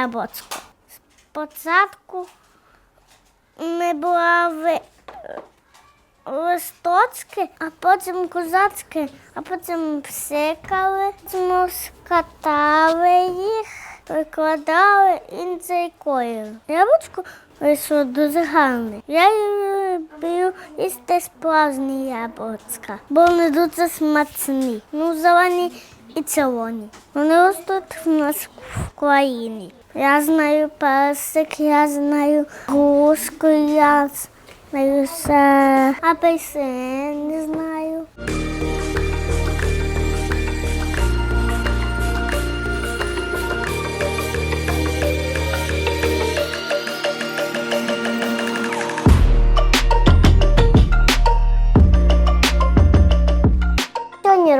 яблучко. Спочатку ми брали листочки, а потім козацьки, а потім псикали, потім скатали їх, прикладали інший колір. Яблучко вийшло дуже гарне. Я люблю їсти справжні яблучка, бо вони дуже смачні. Ну, зелені і червоні. Вони ростуть в нас в країні. Я знаю персик, я знаю грушку, я знаю все. Апельсин не знаю.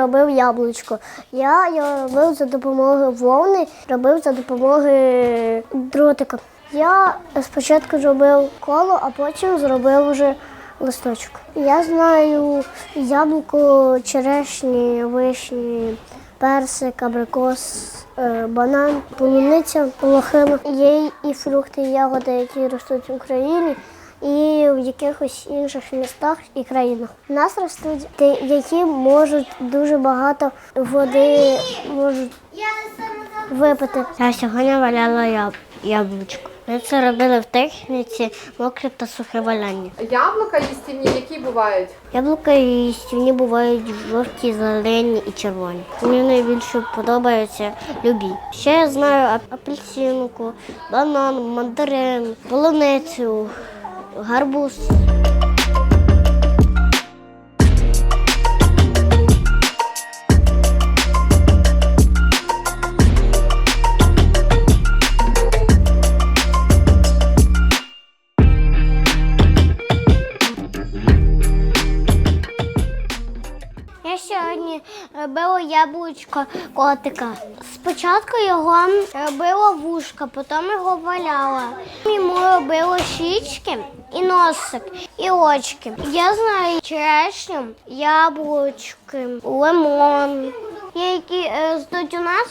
Робив яблучко. Я його робив за допомогою вовни, робив за допомогою дротика. Я спочатку зробив коло, а потім зробив вже листочок. Я знаю яблуко, черешні, вишні, персик, абрикос, е, банан, полуниця, лохина. Є і фрукти, і ягоди, які ростуть в Україні. І в якихось інших містах і країнах. У нас ростуть ті, які можуть дуже багато води можуть випити. Я сьогодні валяла яб... яблучко. Ми це робили в техніці мокре та сухе валяння. Яблука їстівні, які бувають? Яблука і стівні бувають жовті, зелені і червоні. Мені найбільше подобаються любі. Ще я знаю апельсинку, банан, мандарин, полуницю, гарбуз. Яблучко котика. Спочатку його робила вушка, потім його валяла. Йому робила щічки і носик, і очки. Я знаю черешню, яблучки, лимон. Є, які е, ростуть у нас,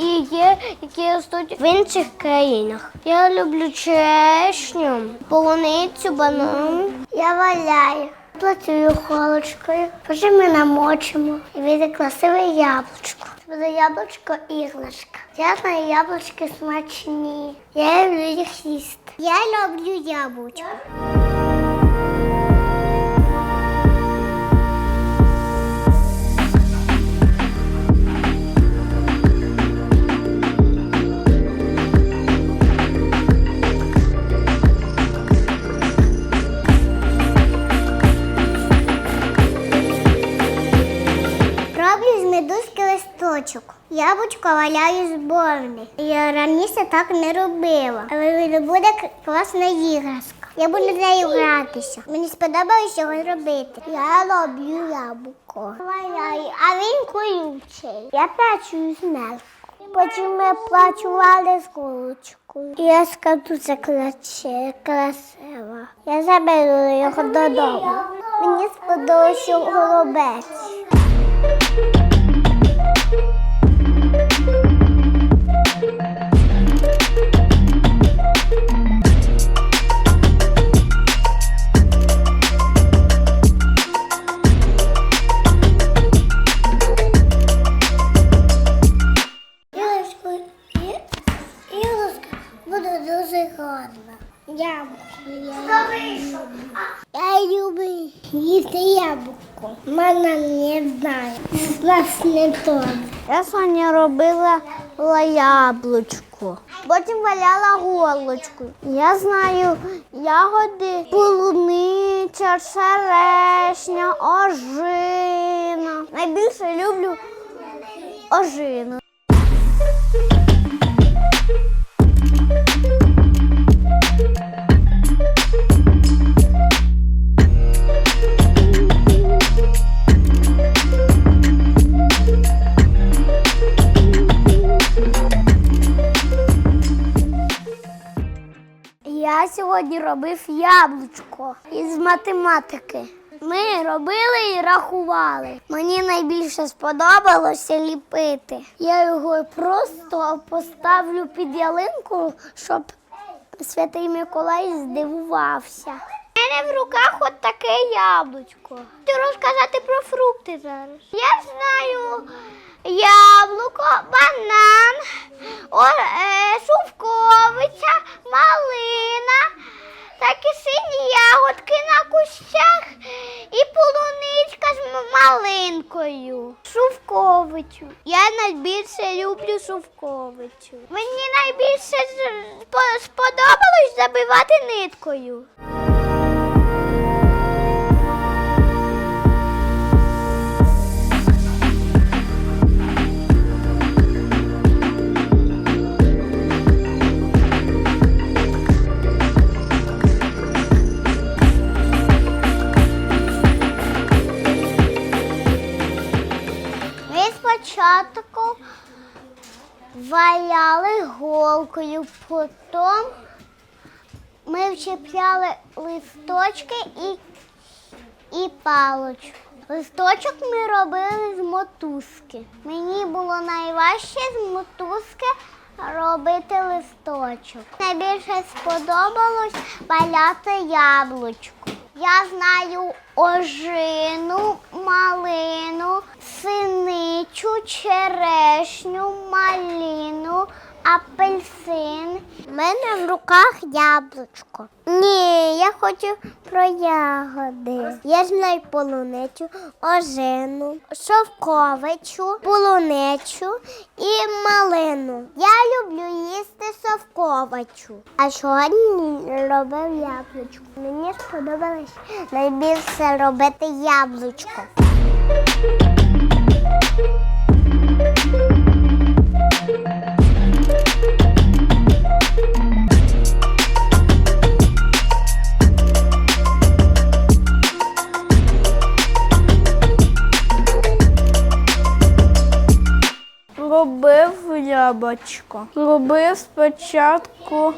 і є, які ростуть в інших країнах. Я люблю черешню, полуницю, банан. Я валяю, працюю холочкою, потім ми намочимо і вийде красиве яблучко. Це буде яблучко іграшка. Я знаю яблучки смачні. Я люблю їх їсти. Я люблю яблучко. Яблучко валяю з борни. Я раніше так не робила. Але буде класна іграшка. Я буду з нею гратися. Мені сподобалось його робити. Я роблю яблуко. Валяю, а він колючий. Я плачу з мелку. Потім ми плачували з кулочкою. Я скажу, це красиво. Я заберу його додому. Мені сподобався голубець. Нас. Я сьогодні робила яблучко. Потім валяла голочку. Я знаю ягоди, полуниця, черешня, ожина. Найбільше люблю ожину. Робив яблучко із математики. Ми робили і рахували. Мені найбільше сподобалося ліпити. Я його просто поставлю під ялинку, щоб святий Миколай здивувався. У мене в руках от таке яблучко. Ти розказати про фрукти зараз. Я знаю яблуко, Шовковичу. Я найбільше люблю шовковичу. Мені найбільше сподобалось забивати ниткою. Спочатку валяли голкою, потім ми вчепляли листочки і, і палочку. Листочок ми робили з мотузки. Мені було найважче з мотузки робити листочок. Найбільше сподобалось валяти яблучко. Я знаю ожину, малину, синичу, черешню, малину, апельсин. У мене в руках яблучко. Ні, я хочу про ягоди. Я знаю полуницю, ожину, шовковичу, полуничу і малину. Я люблю їсти совковичу. А сьогодні робив яблучко. Мені сподобалось найбільше робити яблучко. Робив яблучко. Робив спочатку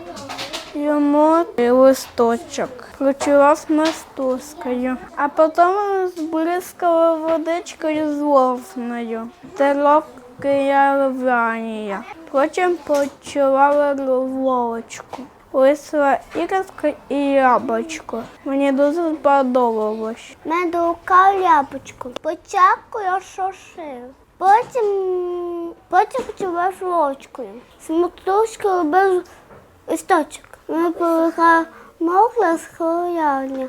йому листочок. Прочував мастузкою, а потім збризкала водичкою з ловною. Трохи являння. Потім почувала волочку. Лисла іграшка і яблучко. Мені дуже сподобалось. Медукав яблучко. Спочатку я шошив. Потім, потім почував. З мотузкою робив листочок. Ми полихав мокла з хлояння.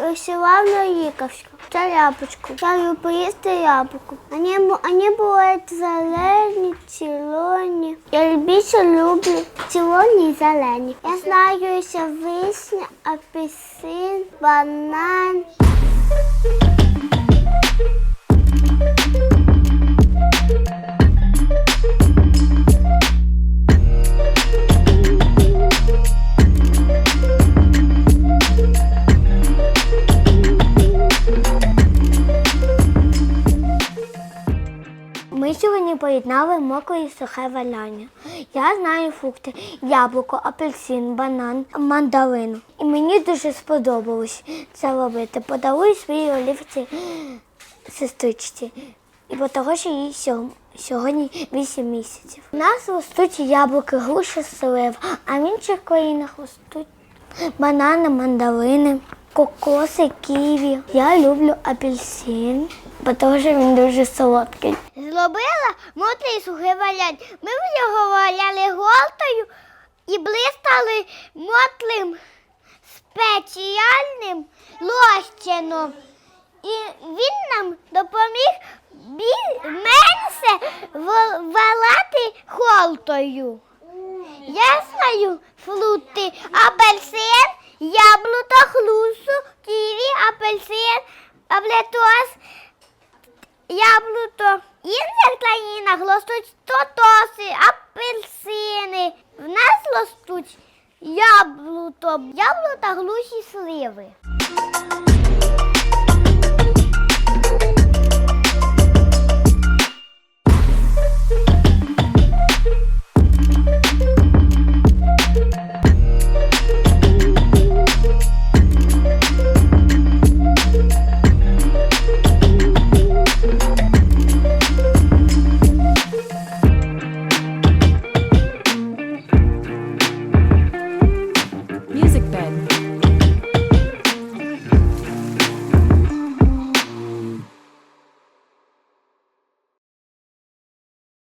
Вишивав на їкавську. Це яблучко. Я поїсти яблуко. Бу- вони бувають зелені, червоні. Я більше люблю червоні і зелені. Я знаю, що вишня, апельсин, банан. Поєднали мокре і сухе валяння. Я знаю фрукти: яблуко, апельсин, банан, мандарину. І мені дуже сподобалось це робити. Подарую своїй олівці сестричці. І бо того, що їй сьогодні 8 місяців. У нас ростуть яблуки, груші, слив, а в інших країнах ростуть банани, мандарини, кокоси, ківі. Я люблю апельсин, бо що він дуже солодкий. Зробила мотрий сухий валянь. Ми в нього валяли голтою і блистали мотлим спеціальним лощином. І він нам допоміг менше валати холтою. Я знаю фрукти, апельсин, яблуко, хлусу, ківі, апельсин, аблетос, яблуко. В інших країнах ростуть тотоси, апельсини. В нас ростуть яблуто, яблута, глуші сливи.